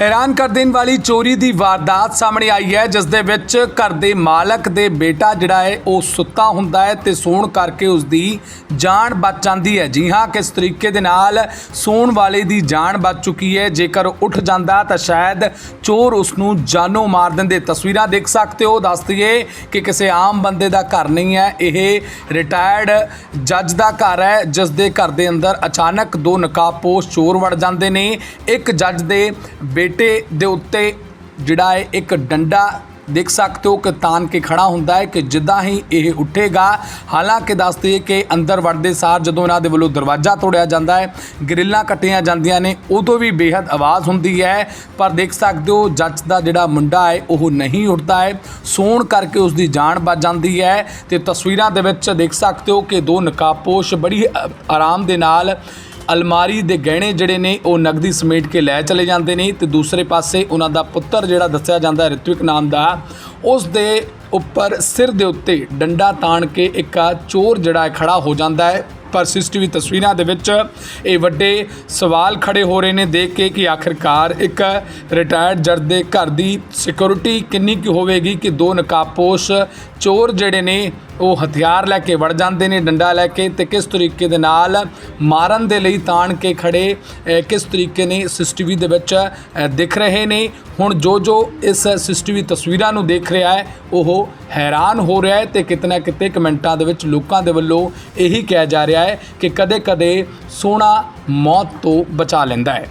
ਹੈਰਾਨ ਕਰ ਦੇਣ ਵਾਲੀ ਚੋਰੀ ਦੀ ਵਾਰਦਾਤ ਸਾਹਮਣੇ ਆਈ ਹੈ, ਜਿਸ ਦੇ ਵਿੱਚ ਘਰ ਦੇ ਮਾਲਕ ਦੇ ਬੇਟਾ ਜਿਹੜਾ ਹੈ, ਉਹ ਸੁੱਤਾ ਹੁੰਦਾ ਹੈ ਤੇ ਸੌਣ ਕਰਕੇ ਉਸ ਦੀ ਜਾਨ ਬਚ ਜਾਂਦੀ ਹੈ। ਜੀ ਹਾਂ, ਕਿਸ ਤਰੀਕੇ ਦੇ ਨਾਲ ਸੌਣ ਵਾਲੇ ਦੀ ਜਾਨ ਬਚ ਚੁੱਕੀ ਹੈ, ਜੇਕਰ ਉੱਠ ਜਾਂਦਾ ਤਾਂ ਸ਼ਾਇਦ ਚੋਰ ਉਸ ਨੂੰ ਜਾਨੋਂ ਮਾਰ ਦਿੰਦੇ। ਤਸਵੀਰਾਂ ਦੇਖ ਸਕਦੇ ਹੋ, ਦੱਸ ਦਈਏ ਕਿ ਕਿਸੇ ਆਮ ਬੰਦੇ ਦਾ ਘਰ ਨਹੀਂ ਹੈ, ਇਹ ਰਿਟਾਇਰਡ ਜੱਜ ਦਾ ਘਰ ਹੈ, ਜਿਸ ਦੇ ਘਰ ਦੇ ਅੰਦਰ ਅਚਾਨਕ ਦੋ ਨਕਾਬਪੋਸ਼ ਚੋਰ ਵੜ ਜਾਂਦੇ ਨੇ। ਇੱਕ ਜੱਜ ਦੇ ਬੇਟੇ ਦੇ ਉੱਤੇ ਜਿਹੜਾ ਹੈ ਇੱਕ ਡੰਡਾ ਦੇਖ ਸਕਦੇ ਹੋ ਕਿ ਤਾਨ ਕੇ ਖੜਾ ਹੁੰਦਾ ਹੈ ਕਿ ਜਿੱਦਾਂ ਹੀ ਇਹ ਉੱਠੇਗਾ। ਹਾਲਾਂਕਿ ਦੱਸਦੇ ਹੈ ਕਿ ਅੰਦਰ ਵੜਦੇ ਸਾਰ ਜਦੋਂ ਇਹਨਾਂ ਦੇ ਵੱਲੋਂ ਦਰਵਾਜ਼ਾ ਤੋੜਿਆ ਜਾਂਦਾ ਹੈ, ਗਰਿੱਲਾਂ ਕੱਟੀਆਂ ਜਾਂਦੀਆਂ ਨੇ, ਉਦੋਂ ਵੀ ਬੇहद ਆਵਾਜ਼ ਹੁੰਦੀ ਹੈ। ਪਰ ਦੇਖ ਸਕਦੇ ਹੋ, ਜੱਜ ਦਾ ਜਿਹੜਾ ਮੁੰਡਾ ਹੈ, ਉਹ ਨਹੀਂ ਉੱਠਦਾ ਹੈ। ਸੌਣ ਕਰਕੇ ਉਸ ਦੀ ਜਾਨ ਬਚ ਜਾਂਦੀ ਹੈ ਤੇ ਤਸਵੀਰਾਂ ਦੇ ਵਿੱਚ ਦੇਖ ਸਕਦੇ ਹੋ ਕਿ ਦੋ ਨਕਾਬਪੋਸ਼ ਬੜੀ ਆਰਾਮ ਦੇ ਨਾਲ ਅਲਮਾਰੀ ਦੇ ਗਹਿਣੇ ਜਿਹੜੇ ਨੇ, ਉਹ ਨਗਦੀ ਸਮੇਟ ਕੇ ਲੈ ਚਲੇ ਜਾਂਦੇ ਨੇ ਤੇ ਦੂਸਰੇ ਪਾਸੇ ਉਹਨਾਂ ਦਾ ਪੁੱਤਰ ਜਿਹੜਾ ਦੱਸਿਆ ਜਾਂਦਾ ਰਿਤਵਿਕ ਨਾਮ ਦਾ ਉਸ ਦੇ ਉੱਪਰ ਸਿਰ ਦੇ ਉੱਤੇ ਡੰਡਾ ਤਾਣ ਕੇ ਇੱਕ ਚੋਰ ਜਿਹੜਾ ਹੈ ਖੜਾ ਹੋ ਜਾਂਦਾ ਹੈ। ਪਰ ਸੀਸੀਟੀਵੀ ਤਸਵੀਰਾਂ ਦੇ ਵਿੱਚ ਇਹ ਵੱਡੇ ਸਵਾਲ ਖੜੇ ਹੋ ਰਹੇ ਨੇ, ਦੇਖ ਕੇ ਕਿ ਆਖਿਰਕਾਰ ਇੱਕ ਰਿਟਾਇਰਡ ਜੱਜ ਦੇ ਘਰ ਦੀ ਸਿਕਿਉਰਿਟੀ ਕਿੰਨੀ ਕੁ ਹੋਵੇਗੀ ਕਿ ਦੋ ਨਕਾਬਪੋਸ਼ ਚੋਰ ਜਿਹੜੇ ਨੇ ਉਹ ਹਥਿਆਰ ਲੈ ਕੇ ਵੜ ਜਾਂਦੇ ਨੇ, ਡੰਡਾ ਲੈ ਕੇ ਤੇ ਕਿਸ ਤਰੀਕੇ ਦੇ ਨਾਲ ਮਾਰਨ ਦੇ ਲਈ ਤਾਣ ਕੇ ਖੜੇ ਕਿਸ ਤਰੀਕੇ ਨੇ ਸੀਸੀਟੀਵੀ ਦੇ ਵਿੱਚ ਦਿਖ ਰਹੇ ਨੇ। ਹੁਣ ਜੋ ਜੋ ਇਸ ਸੀਸੀਟੀਵੀ ਤਸਵੀਰਾਂ ਨੂੰ ਦੇਖ ਰਿਹਾ ਹੈ, ਉਹ ਹੈਰਾਨ ਹੋ ਰਿਹਾ ਹੈ ਤੇ ਕਿਤੇ ਨਾ ਕਿਤੇ ਕਮੈਂਟਾਂ ਦੇ ਵਿੱਚ ਲੋਕਾਂ ਦੇ ਵੱਲੋਂ ਇਹੀ ਕਿਹਾ ਜਾ ਰਿਹਾ ਹੈ ਕਿ ਕਦੇ-ਕਦੇ ਸੋਹਣਾ ਮੌਤ ਤੋਂ ਬਚਾ ਲੈਂਦਾ ਹੈ।